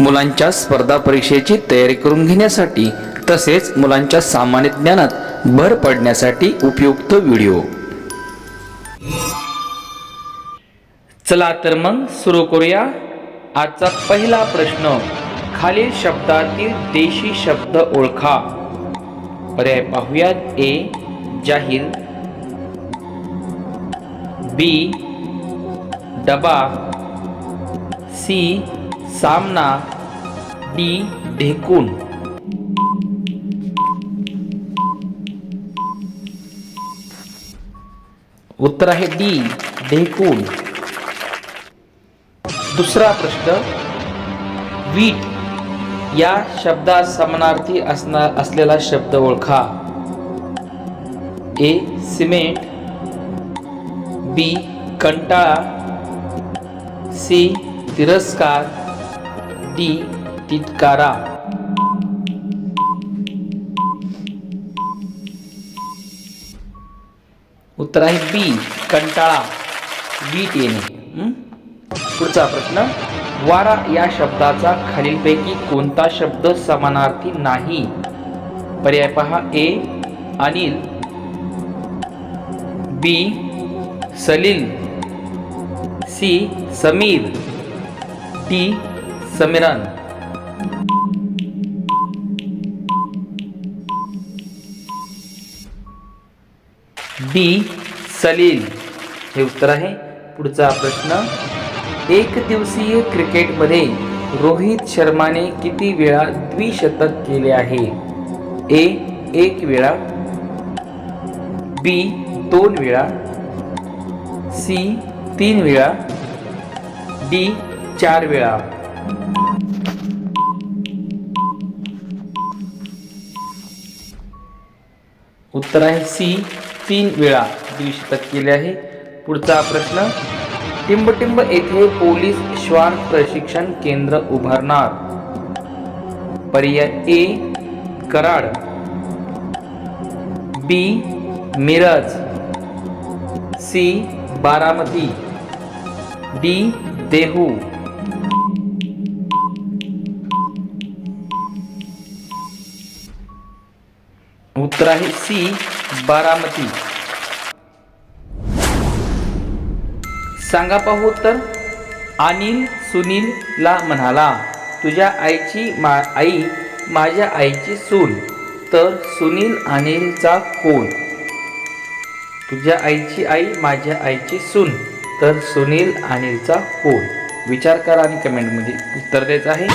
मुलांच्या स्पर्धा परीक्षेची तयारी करून घेण्यासाठी तसेच मुलांच्या सामान्य ज्ञानात भर पडण्यासाठी उपयुक्त व्हिडिओ. चला तर मग सुरू करूया आजचा पहिला प्रश्न. खालील शब्दातील देशी शब्द ओळखा. पर्याय पाहूयात. ए. जाहीर. बी. डबा. सी. सामना डी ढेकून उत्तर आहे डी ढेकून दुसरा प्रश्न वीट या शब्दात समानार्थी असणार असलेला शब्द ओळखा. ए सिमेंट. बी कंटाळा. सी तिरस्कार. डी तितकारा. उत्तर आहे बी कंटाळा. बीट येणे. पुढचा प्रश्न. वारा या शब्दाचा खालीलपैकी कोणता शब्द समानार्थी नाही? पर्याय पहा A Anil. B Salil. C Sameer. D Samiran. B Salil. हे उत्तर आहे. पुढचा प्रश्न. एक दिवसीय क्रिकेटमध्ये रोहित शर्माने किती वेळा द्विशतक केले आहे? ए. एक वेळा. बी. दोन वेळा. सी. तीन वेळा. डी. चार वेळा. उत्तर आहे सी तीन वेळा द्विशतक केले आहे. पुढचा प्रश्न टिंबटिंब येथे पोलीस श्वान प्रशिक्षण केंद्र उभारणार. पर्याय A Karad. B Miraj. C Baramati. D Dehu. उत्तर आहे सी बारामती. सांगा पाहू तर अनिल सुनीलला म्हणाला तुझ्या आईची मा आई माझ्या आईची सून. तर सुनील अनिलचा कोण? तुझ्या आईची आई माझ्या आईची सून. तर सुनील अनिलचा कोण? विचार करा आणि कमेंटमध्ये उत्तर द्यायचं आहे.